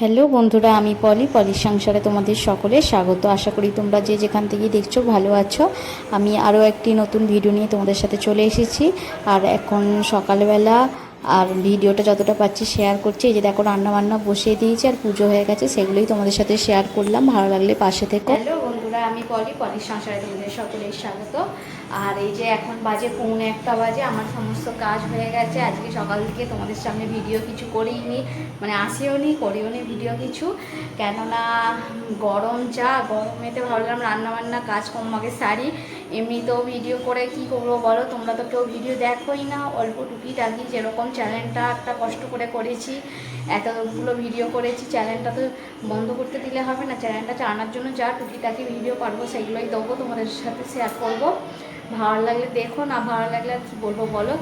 Hello বন্ধুরা, আমি পলি। পলির সংসারে তোমাদের সকলের স্বাগত। আশা করি তোমরা যে যেখান থেকে দেখছ ভালো আছো। আমি আরও একটি নতুন ভিডিও নিয়ে তোমাদের সাথে চলে এসেছি। আর এখন সকালবেলা আর ভিডিওটা যতটা পাচ্ছি শেয়ার করছি। এই যে দেখো রান্না বান্না বসিয়ে দিয়েছি আর পুজো হয়ে গেছে, সেগুলোই তোমাদের সাথে শেয়ার করলাম। ভালো লাগলে পাশে থেকে। হ্যালো বন্ধুরা, আমি পলি। পলির সংসারে তোমাদের সকলের স্বাগত। আর এই যে এখন বাজে পৌনে একটা বাজে, আমার সমস্ত কাজ হয়ে গেছে। আজকে সকাল থেকে তোমাদের সামনে ভিডিও কিছু করিনি মানে আসিও নি, করিও নি ভিডিও কিছু। কেননা গরম চা গরমেতে ভাবলাম রান্নাবান্না, কাজ কম আগে সারি। এমনিতেও ভিডিও করে কি করব বলো? তোমরা তো কেউ ভিডিও দেখোই না। অল্প টুকি টুকিটাকি যেরকম চ্যানেলটা একটা কষ্ট করে করেছি, এতগুলো ভিডিও করেছি চ্যানেলটা তো বন্ধ করতে দিলে হবে না। চ্যানেলটা চালানোর জন্য যা টুকিটাকি ভিডিও পারব সেগুলোই দেবো। তোমাদের সাথে শেয়ার করব। ভালো লাগলে দেখো, না ভালো লাগলে আর কী বলব বলো?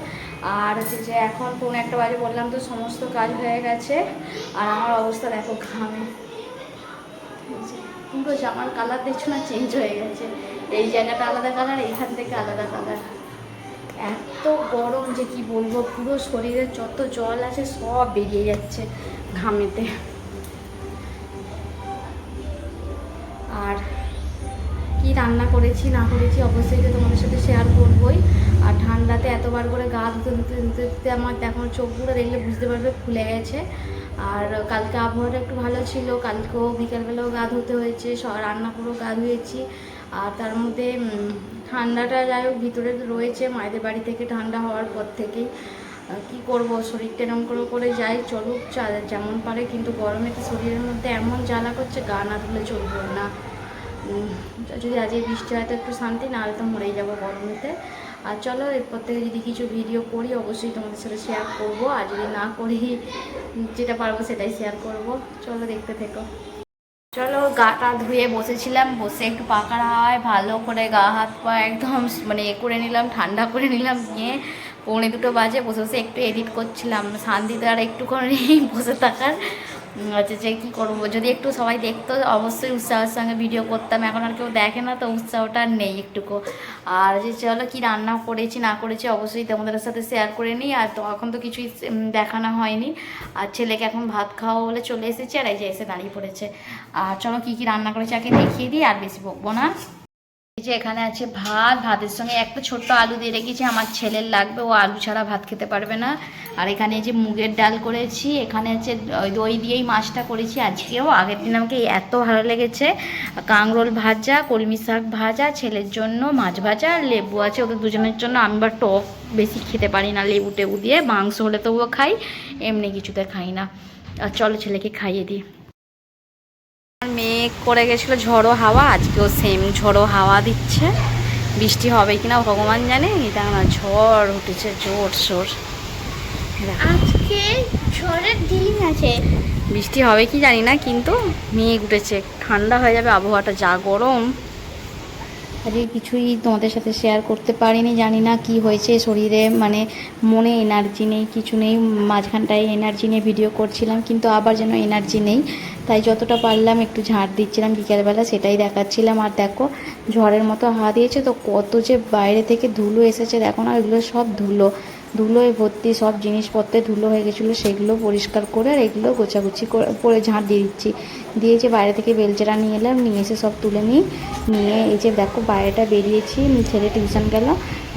আর হচ্ছে যে এখন কোনো একটা বাজে বললাম তো, সমস্ত কাজ হয়ে গেছে। আর আমার অবস্থা দেখো ঘামে। পুরো জামার কালার দেখছ না চেঞ্জ হয়ে গেছে? এই জায়গাটা আলাদা কালার এইখান থেকে আলাদা কালার এত গরম যে কি বলব, পুরো শরীরে যত জল আছে সব বেরিয়ে যাচ্ছে ঘামেতে। আর কি রান্না করেছি, না করেছি, অবশ্যই তো তোমাদের সাথে শেয়ার করবোই। আর ঠান্ডাতে এতবার করে গা ধুতে ধুতে ধুতে আমার এখন চোখগুলো দেখলে বুঝতে পারবে, ফুলে গেছে। আর কালকে আবহাওয়াটা একটু ভালো ছিল। কালকেও বিকালবেলাও গা ধুতে হয়েছে রান্না করেও গা ধুয়েছি। আর তার মধ্যে ঠান্ডাটা যাই হোক, ভিতরে রয়েছে, মায়েদের বাড়ি থেকে ঠান্ডা হওয়ার পর থেকেই। কি করব? শরীরটা এরম করে করে যাই, চলুক যেমন পারে, কিন্তু গরমে তো শরীরের মধ্যে এমন জ্বালা করছে, গা না ধুলে চলবে না। যদি আজকে বৃষ্টি হয় তো একটু শান্তি না হলে তো মরেই যাব গরমেতে। আর চলো, এরপর থেকে যদি কিছু ভিডিও করি, অবশ্যই তোমাদের সাথে শেয়ার করব। আর যদি না করি, যেটা পারব সেটাই শেয়ার করব। চলো, দেখতে থেকো। চলো গাটা ধুয়ে বসেছিলাম। বসে একটু পাকা হয় ভালো করে গা হাত পা একদম মানে এ করে নিলাম, ঠান্ডা করে নিলাম নিয়ে পৌনে দুটো বাজে। বসে বসে একটু এডিট করছিলাম। শান্তিতে আর একটুখানি বসে থাকার হচ্ছে যে কী করব? যদি একটু সবাই দেখতো, অবশ্যই উৎসাহের সঙ্গে ভিডিও করতাম। এখন আর কেউ দেখে না, তো উৎসাহটা আর নেই একটুকু। আর যে চলো কী রান্না করেছি, না করেছি, অবশ্যই তোমাদের সাথে শেয়ার করে নিই। আর তো এখন তো কিছুই দেখানো হয়নি। আর ছেলেকে এখন ভাত খাওয়া বলে চলে এসেছে, আর এই যে এসে দাঁড়িয়ে পড়েছে। আর চলো কী কী রান্না করেছি, আগে দেখিয়ে দিই, আর বেশি বকবো না। যে এখানে আছে ভাত, ভাতের সঙ্গে একটা ছোট্ট আলু দিয়ে রেখেছি, আমার ছেলের লাগবে, ও আলু ছাড়া ভাত খেতে পারবে না। আর এখানে যে মুগের ডাল করেছি, এখানে ওই দই দিয়েই মাছটা করেছি। আজকেও, আগের দিন আমাকে এত ভালো লেগেছে। কাংরোল ভাজা, কলমি শাক ভাজা, ছেলের জন্য মাছ ভাজা, আর লেবু আছে, ওদের দুজনের জন্য। আমি বা টক বেশি খেতে পারি না, লেবু টেবু দিয়ে। মাংস হলে তবুও খাই, এমনি কিছুতে খাই না। আর চলো ছেলেকে খাইয়ে দিই। মেঘ করে গেছিল ঝড়ো হাওয়া আজকেও সেম ঝড়ো হাওয়া দিচ্ছে। বৃষ্টি হবে কিনা ভগবান জানে এটা না ঝড় উঠেছে জোর সোর। আজকে ঝড়ের দিন আছে। বৃষ্টি হবে কি জানি না কিন্তু মেঘ উঠেছে ঠান্ডা হয়ে যাবে আবহাওয়াটা যা গরম। আজকে কিছুই তোমাদের সাথে শেয়ার করতে পারিনি, জানি না কি হয়েছে শরীরে মানে মনে এনার্জি নেই, কিছু নেই, মাঝখানটায় এনার্জি নিয়ে ভিডিও করছিলাম, কিন্তু আবার যেন এনার্জি নেই, তাই যতটা পারলাম একটু ঝাড় দিচ্ছিলাম, বিকেলবেলা সেটাই দেখাচ্ছিলাম, আর দেখো ঝড়ের মতো হাত দিয়েছে, তো কত যে বাইরে থেকে ধুলো এসেছে, দেখো না ওইগুলো সব ধুলো। ধুলোয় ভর্তি সব জিনিসপত্রে ধুলো হয়ে গেছিল, সেগুলো পরিষ্কার করে আর এগুলো গোছাগুছি করে ঝাঁট দিয়ে দিচ্ছি। দিয়ে যে বাইরে থেকে বেলচেরা নিয়ে এলাম, নিয়ে এসে সব তুলে নিই। নিয়ে এই যে দেখো বাইরেটা বেরিয়েছি, ছেলে টিউশন গেল।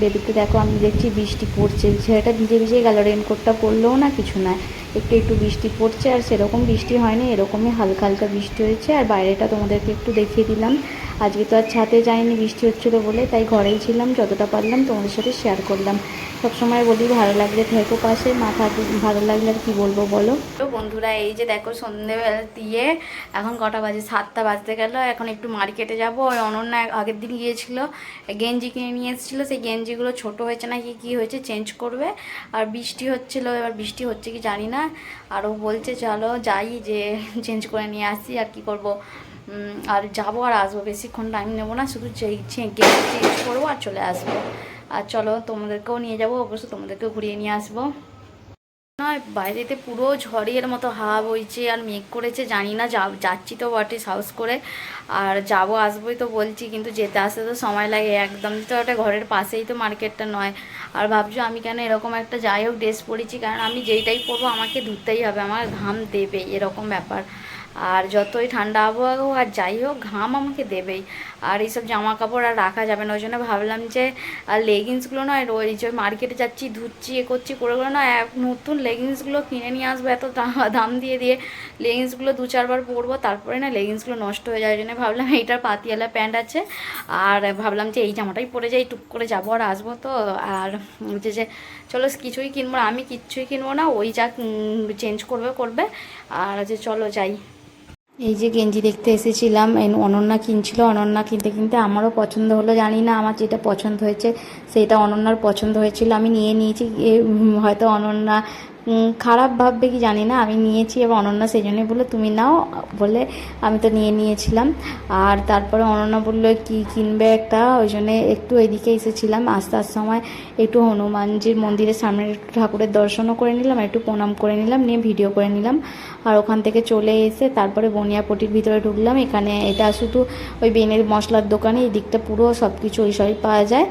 বেরোতে দেখো, আমি দেখছি বৃষ্টি পড়ছে। ছেলেটা ভিজে ভিজে গেল রেনকোটটা পরলেও না কিছু না। একটু একটু বৃষ্টি পড়ছে, আর সেরকম বৃষ্টি হয়নি, এরকমই হালকা হালকা বৃষ্টি হয়েছে। আর বাইরেটা তোমাদেরকে একটু দেখিয়ে দিলাম। আজকে তো আর ছাদে যাইনি, বৃষ্টি হচ্ছিল বলে, তাই ঘরেই ছিলাম, যতটা পারলাম তোমাদের সাথে শেয়ার করলাম। সবসময় বলি, ভালো লাগলে থেকো পাশে মাথা ভালো লাগলে আর কি বলব বলো? তো বন্ধুরা, এই যে দেখো সন্ধেবেলা দিয়ে এখন কটা বাজে? সাতটা বাজতে গেল, এখন একটু মার্কেটে যাব। ওই অনন্যা আগের দিন গিয়েছিল, গেঞ্জি কিনে নিয়ে এসেছিল, সেই গেঞ্জিগুলো ছোট হয়েছে নাকি কি হয়েছে চেঞ্জ করবে। আর বৃষ্টি হচ্ছিল, এবার বৃষ্টি হচ্ছে কি জানি না। আরও বলছে, চলো যাই, যে চেঞ্জ করে নিয়ে আসি, আর কি করব? আর যাব আর আসব, বেশিক্ষণ টাইম নেব না, শুধু চেঞ্জ করব আর চলে আসব। আর চলো তোমাদেরকেও নিয়ে যাব, অবশ্য তোমাদেরকেও ঘুরিয়ে নিয়ে আসব। নয়, বাইরেতে পুরো ঝড়ের মতো হাওয়া বইছে আর মেঘ করেছে, জানি না যাচ্ছি তো বটে সাহস করে। আর যাব, আসবোই তো বলছি, কিন্তু যেতে আসতে তো সময় লাগে। একদম তো ওটা ঘরের পাশেই তো মার্কেটটা নয়। আর ভাবছ আমি কেন এরকম একটা যাই হোক ড্রেস পরেছি, কারণ আমি যেইটাই পরবো, আমাকে ধুতেই হবে, আমার ঘাম দেবে এরকম ব্যাপার। আর যতই ঠান্ডা আবহাওয়া হোক, আর যাই হোক, ঘাম আমাকে দেবেই। আর এইসব জামা কাপড় আর রাখা যাবে না। ওই জন্য ভাবলাম যে, আর লেগিংসগুলো নয়, ওই যে মার্কেটে যাচ্ছি, ধুচ্ছি, এ করছি করেগুলো না এক নতুন লেগিংসগুলো কিনে নিয়ে আসব এত দাম দিয়ে দিয়ে। লেগিংসগুলো দু চারবার পরবো, তারপরে না লেগিংসগুলো নষ্ট হয়ে যায়। জন্য ভাবলাম এইটার পাতিয়ালা প্যান্ট আছে। আর ভাবলাম যে এই জামাটাই পরে যাই, টুক করে যাব আর আসব তো। আর হচ্ছে যে, চলো কিছুই কিনবো না, আমি কিচ্ছুই কিনবো না, ওই যা চেঞ্জ করবে করবে। আর হচ্ছে চলো যাই। এই যে গেঞ্জি দেখতে এসেছিলাম অনন্যা কিনছিল। অনন্যা কিনতে কিনতে আমারও পছন্দ হলো, জানি না আমার যেটা পছন্দ হয়েছে, সেটা অনন্যার পছন্দ হয়েছিল। আমি নিয়ে নিয়েছি হয়তো অনন্যা খারাপ ভাববে কি জানি না, আমি নিয়েছি এবং অনন্যা সেই জন্যই বলল, তুমি নাও, বলে আমি তো নিয়ে নিয়েছিলাম। আর তারপরে অনন্যা বলল, কি কিনবে একটা? ওই জন্যে একটু এদিকে এসেছিলাম। আস্তে সময় একটু হনুমানজির মন্দিরের সামনে একটু ঠাকুরের দর্শনও করে নিলাম, একটু প্রণাম করে নিলাম, নিয়ে ভিডিও করে নিলাম। আর ওখান থেকে চলে এসে তারপরে বনিয়াপটির ভিতরে ঢুকলাম। এখানে এটা শুধু ওই বেনের মশলার দোকানে এই দিকটা পুরো সব কিছু ওই সবই পাওয়া যায়।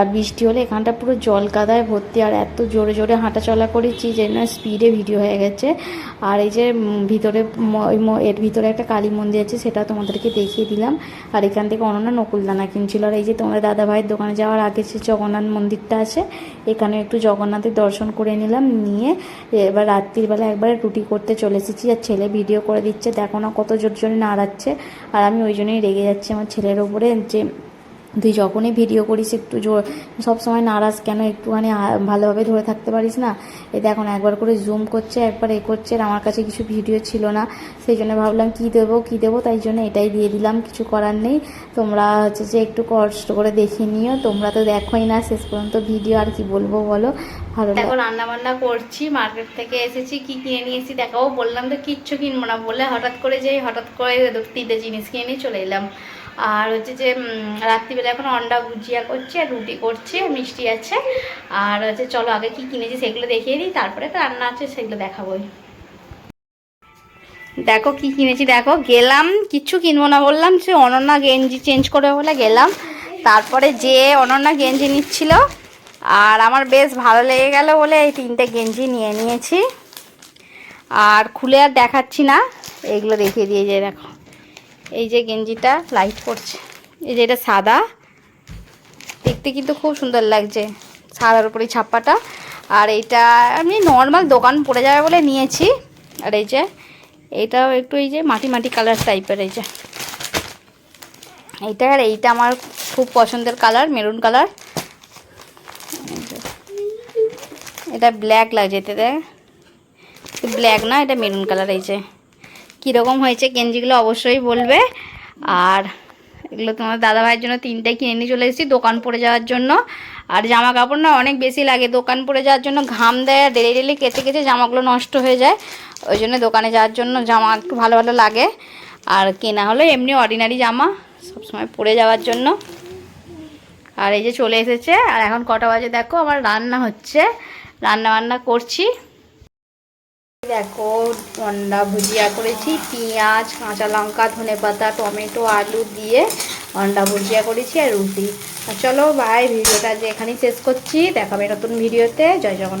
আর বৃষ্টি হলে এখানটা পুরো জল কাদায় ভর্তি। আর এত জোরে জোরে হাঁটা চলা করেছি যে না স্পিডে ভিডিও হয়ে গেছে। আর এই যে ভিতরে এর ভিতরে একটা কালী মন্দির আছে, সেটা তোমাদেরকে দেখিয়ে দিলাম। আর এখান থেকে অনন্যা নকুলদানা কিনছিল। আর এই যে তোমাদের দাদা ভাইয়ের দোকানে যাওয়ার আগে যে জগন্নাথ মন্দিরটা আছে, এখানে একটু জগন্নাথের দর্শন করে নিলাম, নিয়ে এবার রাত্রিবেলা একবারে রুটি করতে চলে এসেছি। আর ছেলে ভিডিও করে দিচ্ছে, দেখো না কত জোর জোরে নাড়াচ্ছে। আর আমি ওই জন্যই রেগে যাচ্ছি আমার ছেলের ওপরে যে তুই যখনই ভিডিও করিস একটু জোর সবসময় নারাজ কেন? একটুখানি ভালোভাবে ধরে থাকতে পারিস না? এতে এখন একবার করে জুম করছে, একবার এ করছে, আর আমার কাছে কিছু ভিডিও ছিল না। সেই জন্য ভাবলাম কি দেবো কি দেবো? তাই জন্য এটাই দিয়ে দিলাম, কিছু করার নেই। তোমরা হচ্ছে যে একটু কষ্ট করে দেখে নিও। তোমরা তো দেখোই না, শেষ পর্যন্ত ভিডিও আর কি বলব বলো? ভালো দেখো রান্না বান্না করছি মার্কেট থেকে এসেছি কি কিনে নিয়েছি দেখাও বললাম তো কিচ্ছু কিনবো না বলে হঠাৎ করে যেই হঠাৎ করে তিনটে জিনিস কিনে নিয়ে চলে এলাম। আর হচ্ছে যে রাত্রিবেলা এখন অন্ডা ভুজিয়া করছি আর রুটি করছি মিষ্টি আছে। আর হচ্ছে চলো আগে কি কিনেছি সেগুলো দেখিয়ে দিই তারপরে তো রান্না আছে সেগুলো দেখাবোই দেখো কি কিনেছি দেখো গেলাম কিচ্ছু কিনবো না বললাম সে অনন্যা গেঞ্জি চেঞ্জ করবে বলে গেলাম। তারপরে যে অনন্যা গেঞ্জি নিচ্ছিল আর আমার বেশ ভালো লেগে গেল বলে এই তিনটে গেঞ্জি নিয়ে নিয়েছি। আর খুলে আর দেখাচ্ছি না এইগুলো দেখিয়ে দিয়ে যে দেখো। এই যে গেঞ্জিটা লাইট পড়ছে এই যে এটা সাদা। দেখতে কিন্তু খুব সুন্দর লাগছে, সাদার উপরে ছাপ্পাটা। আর এইটা আমি নর্মাল দোকান পড়ে যাবে বলে নিয়েছি। আর এই যে এইটাও একটু এই যে মাটি মাটি কালার টাইপের এই যে। এইটা আর এইটা আমার খুব পছন্দের কালার মেরুন কালার এটা ব্ল্যাক লাগছে এতে দেখ। ব্ল্যাক না, এটা মেরুন কালার হয়েছে। কীরকম হয়েছে গেঞ্জিগুলো অবশ্যই বলবে। আর এগুলো তোমার দাদা ভাইয়ের জন্য তিনটে কিনে নিয়ে চলে এসেছি, দোকান পরে যাওয়ার জন্য। আর জামা কাপড় না অনেক বেশি লাগে, দোকান পরে যাওয়ার জন্য ঘাম দেয়, আর ডেলি ডেলি কেচে কেচে জামাগুলো নষ্ট হয়ে যায়। ওই জন্য দোকানে যাওয়ার জন্য জামা একটু ভালো ভালো লাগে। আর কেনা হলো এমনি অর্ডিনারি জামা, সবসময় পরে যাওয়ার জন্য। আর এই যে চলে এসেছে, আর এখন কটা বাজে দেখো, আমার রান্না হচ্ছে। রান্না বান্না করছি। দেখো, অন্ডা ভুজিয়া করেছি, পেঁয়াজ, কাঁচা লঙ্কা, ধনে পাতা, টমেটো, আলু দিয়ে অন্ডা ভুজিয়া করেছি আর রুটি। চলো ভাই ভিডিওটা যে এখানেই শেষ করছি। দেখাবে নতুন ভিডিওতে। জয় জগন্নাথ।